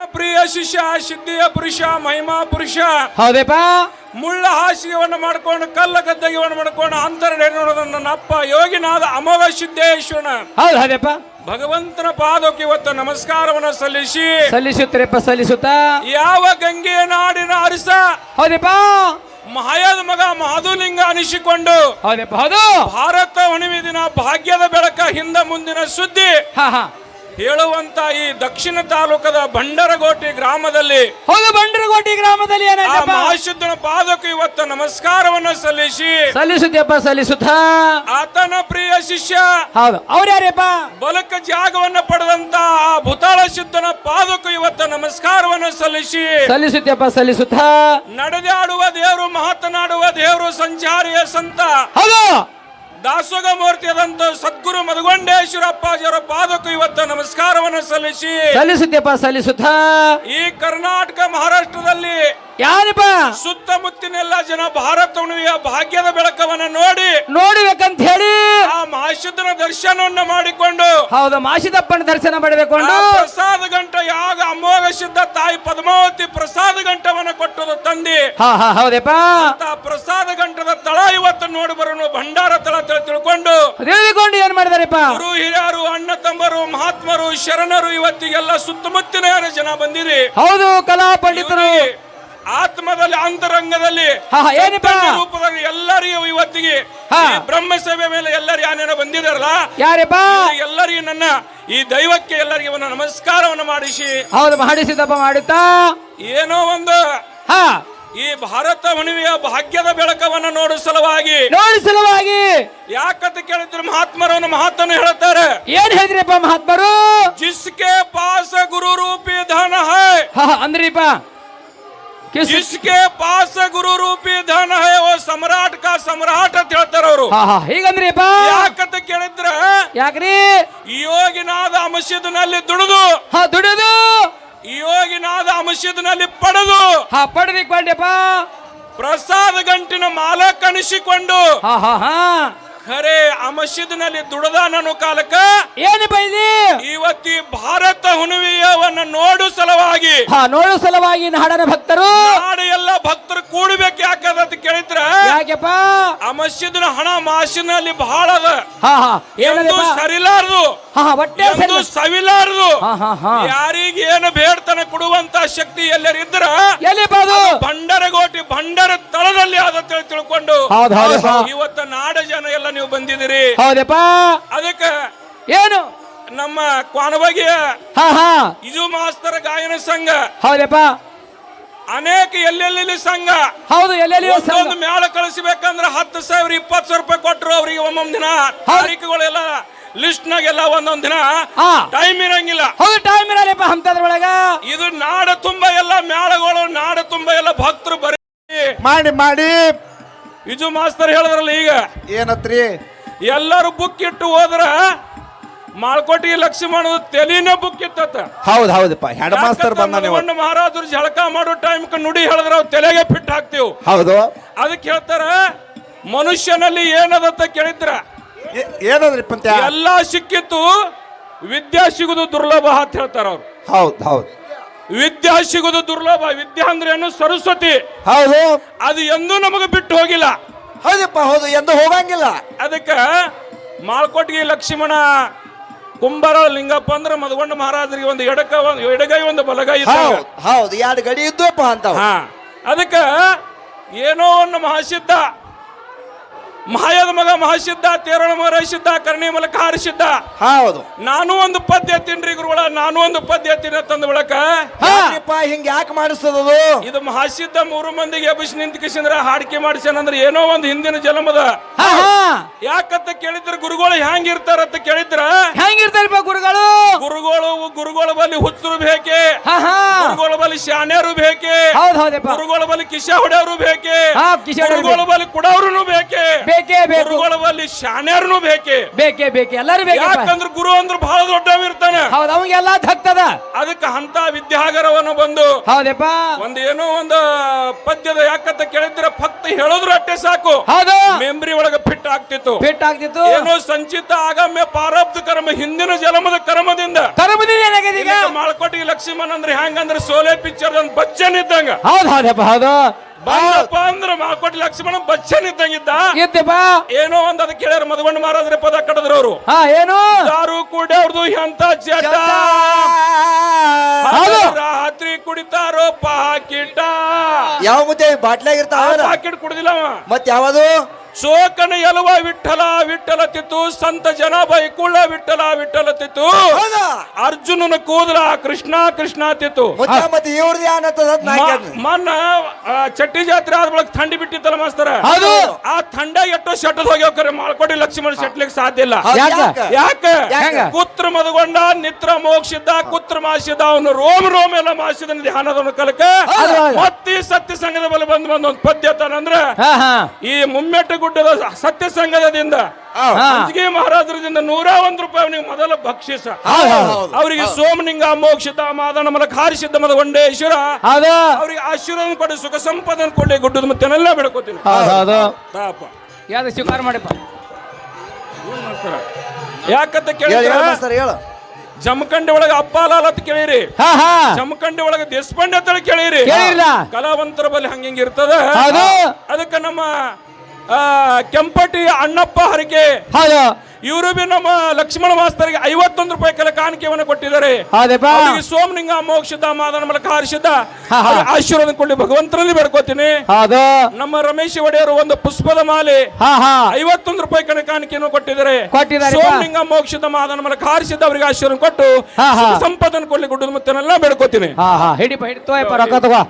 ಪ್ರಿಯ ಶಿಷ್ಯ ಸಿದ್ಧಿಯ ಪುರುಷ ಮಹಿಮಾ ಪುರುಷ ಹೌದಪ್ಪ? ಮುಳ್ಳ ಹಾಸಿಗೆವನ್ನು ಮಾಡ್ಕೊಂಡು ಕಲ್ಲ ಗದ್ದಗೆಯನ್ನು ಮಾಡ್ಕೊಂಡು ಅಂತರ ನೋಡೋದು ನನ್ನ ಅಪ್ಪ ಯೋಗಿನಾದ ಅಮೋಘ ಸಿದ್ದೇಶ್ವರನ ಹೌದು ಹೌದೇಪ ಭಗವಂತನ ಪಾದಕ್ಕೆ ಇವತ್ತು ನಮಸ್ಕಾರವನ್ನು ಸಲ್ಲಿಸಿ ಸಲ್ಲಿಸುತ್ತರಪ್ಪ ಸಲ್ಲಿಸುತ್ತಾ? ಯಾವ ಗಂಗೆಯ ನಾಡಿನ ಅರಸ ಹೌದಪ್ಪ. ಮಹಾಯದ ಮಗ ಮಹಾದುಲಿಂಗ ಅನಿಸಿಕೊಂಡು ಹೌದು. ಭಾರತ ಹುಣ್ಣಿಮೆ ದಿನ ಭಾಗ್ಯದ ಬೆಳಕ ಹಿಂದ ಮುಂದಿನ ಸುದ್ದಿ. ಹಾ ಹಾ. ಹೇಳುವಂತ ಈ ದಕ್ಷಿಣ ತಾಲೂಕದ ಬಂಡರಗೋಟಿ ಗ್ರಾಮದಲ್ಲಿ ಹೌದು ಬಂಡರಗೋಟಿ ಗ್ರಾಮದಲ್ಲಿ ಮಹಾಶುದ್ಧನ ಪಾದಕ್ಕೆ ಇವತ್ತು ನಮಸ್ಕಾರವನ್ನು ಸಲ್ಲಿಸಿ. ಸಲ್ಲಿಸುತ್ತೆಪ್ಪ ಸಲ್ಲಿಸುತ್ತ? ಆತನ ಪ್ರಿಯ ಶಿಷ್ಯ ಹೌದು ಅವ್ರು ಯಾರಪ್ಪ ಬಲಕ ಜಾಗವನ್ನು ಪಡೆದಂತ ಆ ಭೂತಾಳ ಶುದ್ಧನ ಪಾದಕ್ಕೂ ಇವತ್ತು ನಮಸ್ಕಾರವನ್ನು ಸಲ್ಲಿಸಿ. ಸಲ್ಲಿಸುತ್ತೆಪ್ಪ ಸಲ್ಲಿಸುತ್ತ? ನಡೆದಾಡುವ ದೇವರು ಮಾತನಾಡುವ ದೇವರು ಸಂಚಾರಿಯ ಸಂತ. ಹೌದು! ದಾಸೋಗ ಮೂರ್ತಿಯಾದಂತ ಸದ್ಗುರು ಮಧುಗೊಂಡೇಶ್ವರಪ್ಪಾಜಿಯವರ ಪಾದಕ್ಕೂ ಇವತ್ತು ನಮಸ್ಕಾರವನ್ನು ಸಲ್ಲಿಸಿ. ಸಲ್ಲಿಸುತ್ತೇಪ ಸಲ್ಲಿಸುತ್ತಾ. ಈ ಕರ್ನಾಟಕ ಮಹಾರಾಷ್ಟ್ರದಲ್ಲಿ ಯಾರಪ್ಪ? ಸುತ್ತಮುತ್ತಿನೆಲ್ಲ ಜನ ಭಾರತ ಉಣಿವೆಯ ಭಾಗ್ಯದ ಬೆಳಕವನ್ನ ನೋಡಿ ನೋಡಿಬೇಕಂತ ಹೇಳಿ. ಆ ಮಹಾಶುದ್ಧನ ದರ್ಶನವನ್ನ ಮಾಡಿಕೊಂಡು ಹೌದು ಮಾಸಿದಪ್ಪನ ದರ್ಶನ ಮಾಡಬೇಕು ಪ್ರಸಾದ ಗಂಟ ಯಾಗ ಸಿದ್ಧ ತಾಯಿ ಪದ್ಮಾವತಿ ಪ್ರಸಾದ ಗಂಟವನ್ನ ಕೊಟ್ಟದ ತಂದಿ. ಹಾ ಹಾ ಹೌದಪ್ಪ. ಆ ಪ್ರಸಾದ ಗಂಟದ ತಳ ಇವತ್ತು ನೋಡಿ ಬರೋನು ಭಂಡಾರ ತಳ ತಳ ತಿಳ್ಕೊಂಡು. ತಿಳಿದುಕೊಂಡು ಏನ್ ಮಾಡಿದಾರಪ್ಪ? ಗುರು ಹಿರಿಯರು ಅಣ್ಣ ತಮ್ಮರು ಮಹಾತ್ಮರು ಶರಣರು ಇವತ್ತಿಗೆಲ್ಲ ಸುತ್ತಮುತ್ತಿನ ಜನ ಬಂದಿರಿ? ಹೌದು ಕಲಾ ಪಂಡಿತರು ಆತ್ಮದಲ್ಲಿ ಅಂತರಂಗದಲ್ಲಿ ರೂಪದಲ್ಲಿ ಬ್ರಹ್ಮ ಸೇವೆ ಮೇಲೆ ಎಲ್ಲರೂ ಯಾನೇನೋ ಬಂದಿದಾರಲ್ಲ ಯಾರಪ್ಪ? ಎಲ್ಲರಿಗೂ ನನ್ನ ಈ ದೈವಕ್ಕೆ ಎಲ್ಲರಿಗೂ ಒಂದು ನಮಸ್ಕಾರವನ್ನು ಮಾಡಿಸಿ. ಹೌದು ಮಾಡಿಸಿದಪ್ಪ ಮಾಡುತ್ತಾ? ಏನೋ ಒಂದು ಹಾ. ಈ ಭಾರತ ಹುಣಿವೆಯ ಭಾಗ್ಯದ ಬೆಳಕವನ್ನು ನೋಡುವ ಸಲುವಾಗಿ. ನೋಡಿ ಸಲುವಾಗಿ. ಯಾಕಂತ ಕೇಳಿದ್ರೆ ಮಹಾತ್ಮರವನ್ನ ಮಹಾತ್ಮನು ಹೇಳ್ತಾರೆ ಏನ್ ಹೇಳಿದ್ರಿಪ್ಪ ಮಹಾತ್ಮರು? ಜಿಸ್ಕೆ ಪಾಸ ಗುರು ರೂಪಿ ಧನ ಹಾ, ಅಂದ್ರಿಪ್ಪ. ಜಿಸ್ಕೆ ಪಾಸ ಗುರು ರೂಪಿ ಧನ ಹೈ ಓ ಸಮ್ರಾಟ್ ಕಾ ಸಮ್ರಾಟ್ ಅಂತ ಹೇಳ್ತಾರೆ ಅವರು. ಹೀಗಂದ್ರಿಪ್ಪ ಯಾಕಂತ ಕೇಳಿದ್ರೆ ಯಾಕ್ರಿ? ಯೋಗಿನಾದ ಅಮಸ್ಯದನಲ್ಲಿ ದುಡಿದು. ಹಾ ದುಡಿದು. ಯೋಗಿನಾದ ಮಸೀದಿನಲ್ಲಿ ಪಡೆದು. ಹಾ ಪಡೆದಿಕೊಂಡೆಪ್ಪ ಪ್ರಸಾದ ಗಂಟಿನ ಮಾಲ ಕಣಿಸಿಕೊಂಡು ಹಾ ಹಾ ಹಾ. ಖರೆ ಆ ಮಸೀದಿನಲ್ಲಿ ದುಡದ ನಾನು ಕಾಲಕ್ಕ? ಏನು ಬೈಲಿ ಇವತ್ತಿ ಭಾರತ ಹುಣವಿಯವನ್ನ ನೋಡು ಸಲುವಾಗಿ. ಹಾ ನೋಡು ಸಲುವಾಗಿ ನಾಡನ ಭಕ್ತರು. ನಾಡು ಎಲ್ಲ ಭಕ್ತರು ಕೂಡಬೇಕು ಯಾಕದ ಅಂತ ಕೇಳಿದ್ರ ಯಾಕೆಪ್ಪ? ಆ ಮಸೀದಿನ ಹಣ ಮಾಸಿನಲ್ಲಿ ಬಹಳ ಅದ ಹಾ ಹಾ ಏನದು ಸರಿಲಾರದು. ಹಾ ಹೊಟ್ಟೆ ಎಂದು ಸವಿಲಾರದು ಹಾ ಹಾ ಹಾ. ಯಾರಿಗೆ ಏನು ಬೇಡ್ತನ ಕೊಡುವಂತ ಶಕ್ತಿ ಎಲ್ಲರಿದ್ರ? ಇದ್ರ ಅದು ಭಂಡರಗೋಟಿ ಭಂಡರ ತಳದಲ್ಲಿ ಆದ ತಿಳ್- ತಿಳ್ಕೊಂಡು. ಹೌದ್ ಹೌದಪ್ಪ. ಇವತ್ತ ನಾಡ ಜನ ಎಲ್ಲ ನೀವು ಬಂದಿದ್ದೀರಿ. ಹೌದಪ್ಪ. ಅದಕ್ಕೆ ಏನು? ನಮ್ಮ ಕ್ವಾಣಬಗೆಯ ಇದು ಹಾ. ಇಜು ಮಾಸ್ತರ ಗಾಯನ ಸಂಘ. ಹೌದಪ್ಪ. ಅನೇಕ ಎಲ್ಲೆಲ್ಲಿ ಸಂಘ. ಹೌದು ಎಲ್ಲೆಲ್ಲಿ ಒಂದೊಂದು ಮೇಳ ಕಳಿಸಬೇಕಂದ್ರೆ ಹತ್ತು ಸಾವಿರ ಇಪ್ಪತ್ತು ಸಾವಿರ ರೂಪಾಯಿ ಕೊಟ್ಟರು ಅವರಿಗೆ ಒಮ್ಮೊಮ್ಮೆ ದಿನ ತಾರೀಕುಗಳೆಲ್ಲ ಲಿಸ್ಟ್ ನಾಗೆಲ್ಲ ಒಂದೊಂದ್ ದಿನ ಹಾ. ಟೈಮ್ ಇರಂಗಿಲ್ಲ. ಹೌದು ಟೈಮ್ ಇರಲ್ಲಪ್ಪ ಅಂತದ್ರೊಳಗ ಇದು ನಾಡ ತುಂಬ ಎಲ್ಲ ಮೇಳಗಳು ನಾಡ ತುಂಬ ಎಲ್ಲ ಭಕ್ತರು ಬರೀ ಮಾಡಿ ಮಾಡಿ. ಇಜು ಮಾಸ್ತರ್ ಹೇಳಿದ್ರಲ್ಲ ಈಗ. ಏನತ್ರಿ? ಎಲ್ಲರೂ ಬುಕ್ ಇಟ್ಟು ಹೋದ್ರ ಮಾಳ್ಕೋಟಿ ಲಕ್ಷ್ಮಣ ಮಾಡೋದು ತೆಲಿನೇ ಬುಕ್ ಇತ್ತತ್ತ. ಹೌದ್ ಹೌದಪ್ಪ. ಹೆಡ್ ಮಾಸ್ತರ್ ಬಂದ ಮಹಾರಾಜರು ಜಳಕ ಮಾಡೋ ಟೈಮ್ ನುಡಿ ಹೇಳಿದ್ರ ಅವ್ರು ತಲೆಗೆ ಫಿಟ್ ಹಾಕ್ತಿವ್ ಹೌದು. ಅದಕ್ಕೆ ಹೇಳ್ತಾರ ಮನುಷ್ಯನಲ್ಲಿ ಏನದಂತ ಕೇಳಿದ್ರ? ಏನದ್ರಿ ಪಂತ್ಯ ಎಲ್ಲ ಸಿಕ್ಕಿತ್ತು ವಿದ್ಯಾ ಸಿಗುದು ದುರ್ಲಭ ಅಂತ ಹೇಳ್ತಾರ ಅವ್ರು. ಹೌದ್ ಹೌದು. ವಿದ್ಯಾ ಸಿಗುದು ದುರ್ಲಭ. ವಿದ್ಯಾ ಅಂದ್ರೆ ಏನು? ಸರಸ್ವತಿ. ಹೌದು. ಅದು ಎಂದೂ ನಮಗೆ ಬಿಟ್ಟು ಹೋಗಿಲ್ಲ. ಹೌದಪ್ಪ ಹೌದು. ಎಂದು ಹೋಗಂಗಿಲ್ಲ. ಅದಕ್ಕೆ ಮಾಳ್ಕೊಟ್ಟಿಗೆ ಲಕ್ಷ್ಮಣ ಕುಂಬರ ಲಿಂಗಪ್ಪ ಅಂದ್ರೆ ಮದಗೊಂಡ ಮಹಾರಾಜರಿಗೆ ಒಂದು ಎಡಕ ಒಂದು ಎಡಗೈ ಒಂದು ಬಲಗೈ. ಹೌದ್ ಹೌದು. ಎರಡು ಗಡಿ ಇದ್ವಪ್ಪ ಅಂತ ಅದಕ್ಕೆ ಏನೋ ಒಂದು ಮಹಾಸಿದ್ಧ. ಮಹಾಯದ ಮಗ ಮಹಾಸಿದ್ಧ ತೇರಳ ಮರಸಿದ್ಧ ಕರ್ಣಿ ಮೂಲಕ ಹಾರಿಸಿದ್ದ ಹೌದು. ನಾನು ಒಂದು ಪದ್ಯ ತಿನ್ರಿ ಗುರುಗಳ ನಾನು ಒಂದು ಪದ್ಯ ತಿನ್ನ ತಂದ ಬಳಕ. ಯಾಕ್ರಿಪ್ಪ ಹಿಂಗ ಯಾಕೆ ಮಾಡಿಸ್ತದದು ಇದು ಮಹಾಸಿದ್ಧ ಮೂರು ಮಂದಿಗೆ ಎಬ್ಬಿಸಿ ನಿಂತ ಕಿಸಿಂದ್ರ ಹಾಡಿಕೆ ಮಾಡಿಸ್ಯಾನಂದ್ರೆ ಏನೋ ಒಂದು ಹಿಂದಿನ ಜನ್ಮದ. ಯಾಕಂತ ಕೇಳಿದ್ರ ಗುರುಗಳು ಹ್ಯಾಂಗಿರ್ತಾರಂತ ಕೇಳಿದ್ರ? ಹೆಂಗಿರ್ತಾರಪ್ಪ ಗುರುಗಳು? ಗುರುಗಳು ಗುರುಗಳ ಬಲಿ ಹುಚ್ಚರು ಬೇಕೆ? ಗುರುಗಳ ಬಲ್ಲಿ ಶಾನ್ಯರು ಬೇಕೆ? ಗುರುಗಳ ಬಲಿ ಕಿಶಾ ಹೊಡೆಯವರು ಬೇಕೆ? ಗುರುಗಳ ಬಲ್ಲಿ ಕುಡವ್ರು ಬೇಕೆ? ಬೇಕೇ ಬೇಕು. ಗುರುಗಳ ಬಲ್ಲಿ ಬೇಕೇ. ಬೇಕೆ ಬೇಕೇ ಬೇಕೆ ಎಲ್ಲರೂ ಬೇಕು ಯಾಕಂದ್ರ ಗುರು ಅಂದ್ರೆ ಬಹಳ ದೊಡ್ಡವಿರ್ತಾನೆ ಹೌದು ಅವಂಗೆಲ್ಲ ಹಕ್ತದ ಅದಕ್ಕೆ ಅಂತ ವಿದ್ಯಾಗರವನ್ನು ಬಂದು ಹೌದಪ್ಪ ಒಂದ್ ಏನೋ ಒಂದು ಪದ್ಯದ ಯಾಕಂತ ಕೇಳಿದ್ರೆ ಭಕ್ತ ಹೇಳಿದ್ರು ಅಟ್ಟೆ ಸಾಕು. ಹೌದು. ಮೆಮ್ರಿ ಒಳಗ ಫಿಟ್ ಆಗ್ತಿತ್ತು. ಫಿಟ್ ಆಗ್ತಿತ್ತು. ಏನೋ ಸಂಚಿತ ಆಗಮ್ಯ ಪಾರಬ್ಧ ಕರ್ಮ ಹಿಂದಿನ ಜನ್ಮದ ಕರ್ಮದಿಂದ. ಕರ್ಮದಿಂದ ಏನಾಗಿದೆ ಈಗ? ಮಾಳ್ಕೋಟಿ ಲಕ್ಷ್ಮಣ್ ಅಂದ್ರೆ ಹೆಂಗಂದ್ರೆ ಸೋಲೆ ಪಿಕ್ಚರ್ ಒಂದ್ ಬಚ್ಚನ್ ಇದ್ದಂಗ. ಹೌದ್ ಹೌದಪ್ಪ ಹೌದು. ಬಂದಪ್ಪ ಅಂದ್ರೆ ಮಾಳ್ಕೋಟಿ ಲಕ್ಷ್ಮಣ ಬಚ್ಚನ್ ಇದ್ದಂಗಿದ್ದ. ಇದ್ದಪ್ಪ ಏನೋ ಒಂದ್ ಅದಕ್ಕೆ ಕೇಳ್ಯಾರ ಮದುಗೊಂಡು ಮಾರಾದ್ರೆ ಪದ ಕಡದ್ರ ಅವರು. ಹಾ ಏನು? ಯಾರು ಕೂಡ ಅವ್ರದ್ದು ಎಂತ ಚಟ. ಹೌದು. ರಾತ್ರಿ ಕುಡಿತಾರೋ ಪಾಕಿಟ. ಯಾವ ಮುದ್ದೆ? ಬಾಟ್ಲಾಗ ಇರ್ತಾವ ಪಾಕಿಟ್ ಕುಡ್ದಿಲ್ಲ ಅವ. ಮತ್ ಯಾವುದು ಶೋಕನ ಎಲುವ ವಿಠಲ ತಿತ್ತು ಸಂತ ಜನ ಬೈಕುಳ್ಳ ವಿಠಲ ತಿತ್ತು. ಅರ್ಜುನನ ಕೂದಲ ಕೃಷ್ಣ ಕೃಷ್ಣ ತಿತ್ತು. ಮನ್ನ ಚಟ್ಟಿ ಜಾತ್ರೆ ಆದ ಬಳಿಕ ಥಂಡಿ ಬಿಟ್ಟಿತ್ತಲ್ಲ ಮಾಸ್ತರ? ಥಂಡ ಎಟ್ಟು ಶೆಟ್ಟದ್ ಹೋಗ್ಯಾವ್ರಿ ಮಾಳ್ಕೋಟಿ ಲಕ್ಷ್ಮಣ ಶೆಟ್ಲಿಕ್ ಸಾಧ್ಯ ಇಲ್ಲ. ಯಾಕೆ? ಕುತ್ರ ಮದಗೊಂಡ ನಿತ್ರ ಮೋಕ್ಷಿದ್ದ ಕುತ್ರ ಮಾಸಿದ ಅವನು ರೋಮ್ ರೋಮ್ ಎಲ್ಲ ಮಾಸಿದ ಧ್ಯಾನದ ಕಲಕ. ಮತ್ತೆ ಈ ಸತ್ಯ ಸಂಘದ ಬಳಿ ಬಂದು ಬಂದ ಒಂದು ಪದ್ಯ ಅಂದ್ರ ಹಾ ಹಾ. ಈ ಮುಮ್ಮೆಟ್ಟ ಗುಡ್ಡದ ಸತ್ಯ ಸಂಘದಿಂದ ಅಂಜಿಗೆ ಮಹಾರಾಜರಿಂದ ನೂರ ಒಂದು ರೂಪಾಯಿ ಅವನಿಗೆ ಮೊದಲ ಭಕ್ಷಿಸ. ಅವರಿಗೆ ಸೋಮಲಿಂಗ ಮೋಕ್ಷಿತ ಮಾದನ ಮಲಕ ಹಾರಿಸಿದ್ದ ಮದಗೊಂಡೇಶ್ವರ ಹೌದು. ಅವ್ರಿಗೆ ಆಶೀರ್ವಾದ ಕೊಡಿ ಸುಖ ಸಂಪಾದನೆ ಕೊಡಲಿ ಗುಡ್ಡದ ಮತ್ತೆಲ್ಲ ಹೌದು ತಾಪ ಯಾವ್ದು ಸ್ವೀಕಾರ ಮಾಡಿಪ್ಪ? ಯಾಕಂತ ಕೇಳಿ ಜಮಖಂಡಿ ಒಳಗ ಅಪ್ಪಾಲಾಲ ಅಂತ ಕೇಳಿರಿ. ಜಮಖಂಡಿ ಒಳಗ ದೇಶಪಾಂಡೆ ಅಂತ ಕೇಳಿರಿ. ಕಲಾವಂತರ ಬಲ್ಲಿ ಹಂಗಿಂಗ್ ಇರ್ತದ. ಹೌದು. ಅದಕ್ಕೆ ನಮ್ಮ ಕೆಂಪಟಿ ಅಣ್ಣಪ್ಪ ಹರಿಕೆ ಇವರು ಬಿ ನಮ್ಮ ಲಕ್ಷ್ಮಣ ಮಾಸ್ತರಿಗೆ ಐವತ್ತೊಂದು ರೂಪಾಯಿ ಕೆಲ ಕಾಣಿಕೆಯನ್ನು ಕೊಟ್ಟಿದ್ದಾರೆ. ಸೋಮಲಿಂಗ ಮೋಕ್ಷದ ಮಾದನ ಮೂಲಕ ಹಾರಿಸಿದ ಹಾ, ಹಾ. ಅವ್ರಿಗೆ ಆಶೀರ್ವಾದ ಕೊಡ್ಲಿ ಭಗವಂತರಲ್ಲಿ ಬೇಡ್ಕೋತೀನಿ. ಹೌದು ನಮ್ಮ ರಮೇಶ್ ಒಡೆಯರು ಒಂದು ಪುಷ್ಪದ ಮಾಲೆ. ಹಾ ಹಾ. ಐವತ್ತೊಂದು ರೂಪಾಯಿ ಕಣ ಕಾಣಿಕೆಯನ್ನು ಕೊಟ್ಟಿದ್ದಾರೆ. ಸೋಮಲಿಂಗ ಮೋಕ್ಷದ ಮಾದನ ಮೂಲಕ ಹಾರಿಸಿದ ಅವರಿಗೆ ಆಶೀರ್ವಾದ ಕೊಟ್ಟು ಸಂಪದನ ಕೊಡ್ಲಿ ಗುಡ್ಡದ ಮುತ್ತನೆಲ್ಲ ಬೇಡ್ಕೋತೀನಿ. ಹಿಡಿಪ ರೊಕ್ಕ ತಗೋ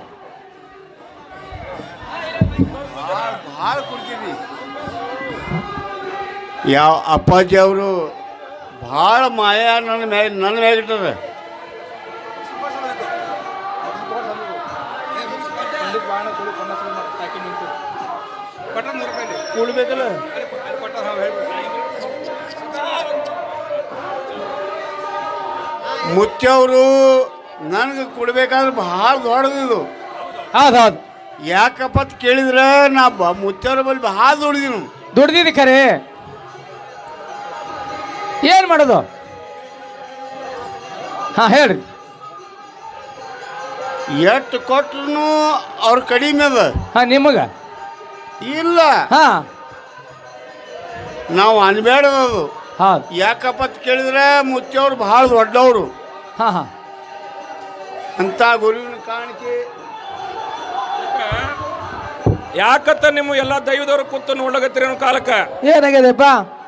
ಯಾವ ಅಪ್ಪಾಜಿ ಅವರು ಭಾಳ ಮಾಯ ನನ್ನ ಮ್ಯಾಗ ನನ್ನ ಮ್ಯಾಗ ಇಟ್ಟದ. ಕೊಡ್ಬೇಕಲ್ಲ? ಮುಚ್ಚವರು ನನಗೆ ಕೊಡ್ಬೇಕಾದ್ರೆ ಭಾಳ ದೊಡ್ಡದಿದು ಹೌದು ಹೌದು. ಯಾಕಪ್ಪ ಅಂತ ಕೇಳಿದ್ರೆ ನಾ ಬ ಮುಚ್ಚವ್ರ ಬಳಿ ಭಾಳ ದುಡ್ದಿನು ದುಡ್ದಿದ್ದೆ ಖರೆ. ಏನ್ ಮಾಡೋದು? ಹಾ ಹೇಳ್ರಿ. ಎಷ್ಟು ಕೊಟ್ಟರು ಅವ್ರ ಕಡಿಮೆ ಅದ. ಹಾಂ ನಿಮಗೆ? ಇಲ್ಲ. ಹಾಂ. ನಾವು ಅನ್ಬೇಡದದು ಹಾಂ. ಯಾಕಪ್ಪ ಅಂತ ಕೇಳಿದ್ರೆ ಮುಚ್ಚವ್ರು ಭಾಳ ದೊಡ್ಡವರು. ಹಾಂ ಹಾಂ. ಅಂತ ಗುರುವಿನ ಕಾಣಿಕೆ. ಯಾಕತ್ತ ನಿಮ್ಮ ಎಲ್ಲಾ ದೈವದವ್ರು ಕೂತು ನೋಡ್ಲಕತ್ತೀರಿ ಕಾಲಕ್ಕೆ ಕಾಲಕ್ಕ? ಏನಾಗ್ಯದಪ್ಪ?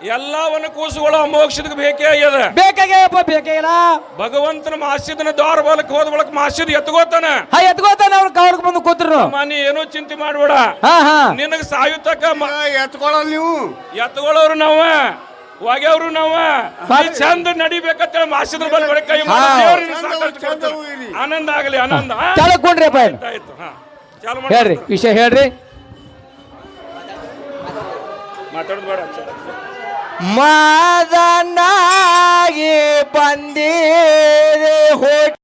ಎಲ್ಲವನ್ನ ಕೂಸುಗಳು ಮೋಕ್ಷದ ಬೇಕೇ ಆಗ್ಯದ. ಬೇಕೇ ಇಲ್ಲ. ಭಗವಂತನ ಮಾಸಿದನ ದ್ವಾರ ಬಾಲಕ್ ಹೋದ ಬಳಕ ಮಾಸಿದ ಎತ್ಕೋತಾನ. ಹಾ ಎತ್ಕೋತಾನೆ ಅವ್ರ ಕವರ್ಕ್ ಬಂದು ಕೂತ್ರು. ಮನಿ ಏನೋ ಚಿಂತೆ ಮಾಡ್ಬೇಡ. ಹಾ ಹಾ. ನಿನಗ ಸಾಯುತ್ತಕ ಎತ್ಕೊಳ್ಳಲ್ಲ ನೀವು? ಎತ್ಕೊಳ್ಳೋರು ನಾವ ಒಗ್ಯವ್ರು ನಾವ. ಚಂದ ನಡಿಬೇಕಂತ ಮಾಸಿದ್ರ ಬಲ್ ಬರೀ ಕೈ. ಆನಂದ ಆಗಲಿ ಆನಂದ. ಆ? ಚಾಲು ಕೊಂಡ್ರಿಪ್ಪ ಏನು ಆಯ್ತು ಹಾ. ಚಾಲು ಹೇಳ್ರಿ ವಿಷಯ ಹೇಳ್ರಿ. ಮಾತಾಡೋದು ಬೇಡ ಮಾದನಾಗಿ ಬಂದಿದೆ. ಹೋಟ